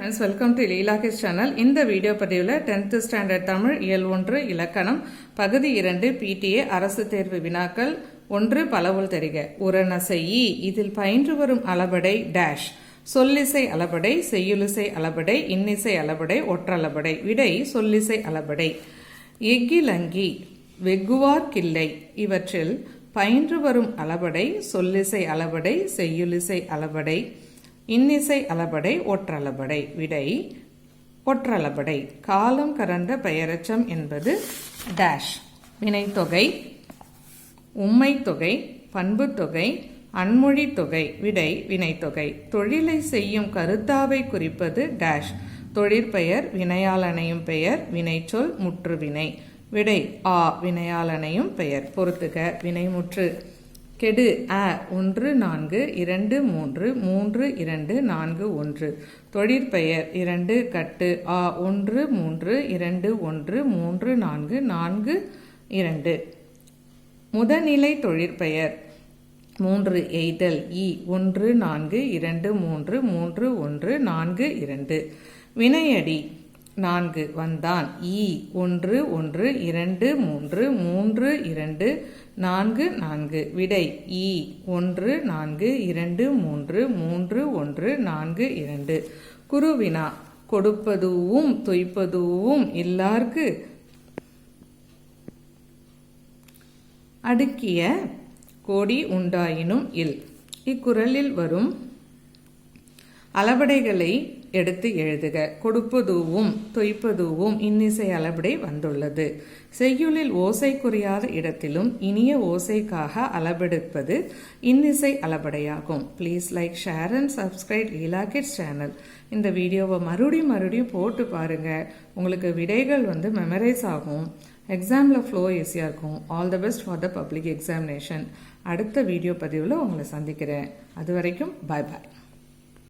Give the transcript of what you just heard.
Friends welcome to Leelakesh channel இந்த video பதிவில் tenth standard Tamil இயல் ஒன்று இலக்கணம் பகுதி இரண்டு பிடிஏ அரசு தேர்வு வினாக்கள் ஒன்று பலவுள் தெரிக. உரண செய்யி இதில் பயின்று வரும் அளபடை டேஷ் சொல்லிசை அளபடை செய்யுலிசை அளபடை இன்னிசை அளபடை ஒற்றளபடை. விடை சொல்லிசை அளபடை. எக்கிலங்கி வெகுவார் கிள்ளை. இவற்றில் பயின்று வரும் அளபடை சொல்லிசை அளபடை செய்யுலிசை அளபடை. இன்னிசை அளபடை ஒற்றளபடை விடை ஒற்றளபடை. காலம் கறந்த பெயரச்சம் என்பது டேஷ் வினைத்தொகை உம்மைத்தொகை தொகை தொகை அன்மொழி தொகை விடை வினைத்தொகை. தொழிலை செய்யும் கருத்தாவை குறிப்பது டேஷ் தொழிற்பெயர் வினையாளனையும் பெயர் வினைச்சொல் முற்றுவினை விடை ஆ வினையாளனையும் பெயர். பொறுத்துக வினைமுற்று. கெடு. அ ஒன்று நான்கு இரண்டு மூன்று மூன்று இரண்டு நான்கு ஒன்று. தொழிற்பெயர் இரண்டு கட்டு. ஆ ஒன்று மூன்று இரண்டு ஒன்று மூன்று நான்கு நான்கு இரண்டு. முதநிலை தொழிற்பெயர் மூன்று எய்தல். இ ஒன்று நான்கு இரண்டு மூன்று மூன்று ஒன்று நான்கு இரண்டு. வினையடி நான்கு வந்தான். இ ஒன்று ஒன்று இரண்டு மூன்று மூன்று இரண்டு நான்கு நான்கு. விடை இ ஒன்று நான்கு இரண்டு மூன்று மூன்று ஒன்று நான்கு இரண்டு. குருவினா கொடுப்பதுவும் தொய்ப்பதுவும் இல்லார்க்கு அடுக்கிய கோடி உண்டாயினும் இல். இக்குரலில் வரும் அளபடைகளை எடுத்து எழுதுக. கொடுப்பதுவும் தொய்ப்பதுவும் இன்னிசை அளபடை வந்துள்ளது. செய்யுளில் ஓசை குறியாத இடத்திலும் இனிய ஓசைக்காக அளபெடுப்பது இன்னிசை அளபடையாகும். Please like share and subscribe Leela kids channel இந்த வீடியோவை மறுபடியும் மறுபடியும் போட்டு பாருங்க. உங்களுக்கு விடைகள் வந்து மெமரைஸ் ஆகும். எக்ஸாமில் ஃப்ளோ ஈஸியாக இருக்கும். All the best for the public examination அடுத்த வீடியோ பதிவில் உங்களை சந்திக்கிறேன். அது வரைக்கும் பாய் பாய்